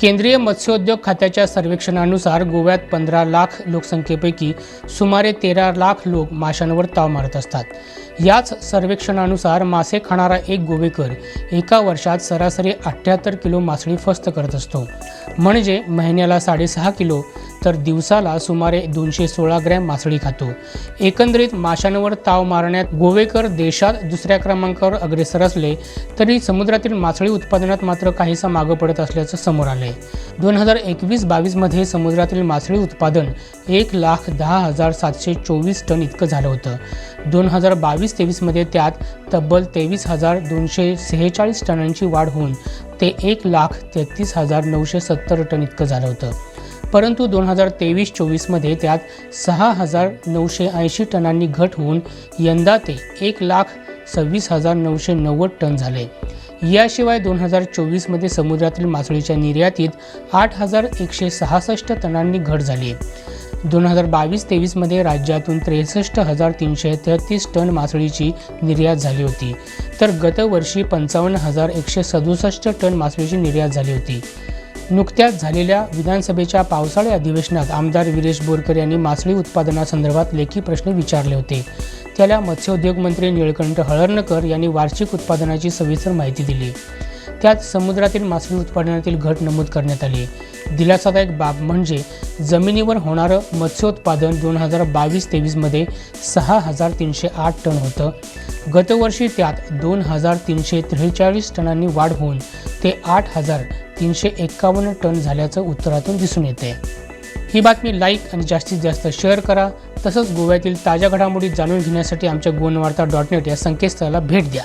केंद्रीय मत्स्योद्योग खात्याच्या सर्वेक्षणानुसार गोव्यात पंधरा लाख लोकसंख्येपैकी सुमारे तेरा लाख लोक माशांवर ताव मारत असतात. याच सर्वेक्षणानुसार मासे खाणारा एक गोवेकर एका वर्षात सरासरी अठ्ठ्याहत्तर किलो मासळी फस्त करत असतो. म्हणजे महिन्याला साडेसहा किलो तर दिवसाला सुमारे दोनशे सोळा ग्रॅम मासळी खातो. एकंदरीत माशांवर ताव मारण्यात गोवेकर देशात दुसऱ्या क्रमांकावर अग्रेसर असले तरी समुद्रातील मासळी उत्पादनात मात्र काहीसा मागं पडत असल्याचं समोर आलं आहे दोन हजार एकवीस बावीसमध्ये समुद्रातील मासळी उत्पादन एक लाख दहा हजार सातशे चोवीस टन इतकं झालं होतं. दोन हजार बावीस तेवीसमध्ये त्यात तब्बल तेवीस हजार दोनशे सेहेचाळीस टनांची वाढ होऊन ते एक लाख तेहतीस हजार नऊशे सत्तर टन इतकं झालं होतं. परंतु दोन हजार तेवीस चोवीसमध्ये त्यात सहा हजार नऊशे ऐंशी टनांनी घट होऊन यंदा ते एक लाख सव्वीस हजार नऊशे नव्वद टन झाले. याशिवाय दोन हजार चोवीसमध्ये समुद्रातील मासळीच्या निर्यातीत आठ हजार एकशे सहासष्ट टनांनी घट झाली. दोन हजार बावीस तेवीसमध्ये राज्यातून त्रेसष्ट हजार तीनशे तेहतीस टन मासळीची निर्यात झाली होती. तर गतवर्षी पंचावन्न हजार एकशे सदुसष्ट टन मासळीची निर्यात झाली होती. नुकत्याच झालेल्या विधानसभेच्या पावसाळी अधिवेशनात आमदार विरेश बोरकर यांनी मासळी उत्पादनासंदर्भात लेखी प्रश्न विचारले होते. त्याला मत्स्योद्योग मंत्री निळकंठ हळर्णकर यांनी वार्षिक उत्पादनाची सविस्तर माहिती दिली. त्यात समुद्रातील मासळी उत्पादनातील घट नमूद करण्यात आली. दिलासादायक बाब म्हणजे जमिनीवर होणारं मत्स्योत्पादन दोन हजार बावीस तेवीसमध्ये सहा हजार तीनशे आठ टन होतं. गतवर्षी त्यात दोन हजार तीनशे त्रेचाळीस टनांनी वाढ होऊन ते आठ हजार तीनशे एक्कावन्न टन झाल्याचं उत्तरातून दिसून येते. ही बातमी लाईक आणि जास्तीत जास्त शेअर करा. तसंच गोव्यातील ताज्या घडामोडी जाणून घेण्यासाठी आमच्या गोनवार्ता डॉट नेट या संकेतस्थळाला भेट द्या.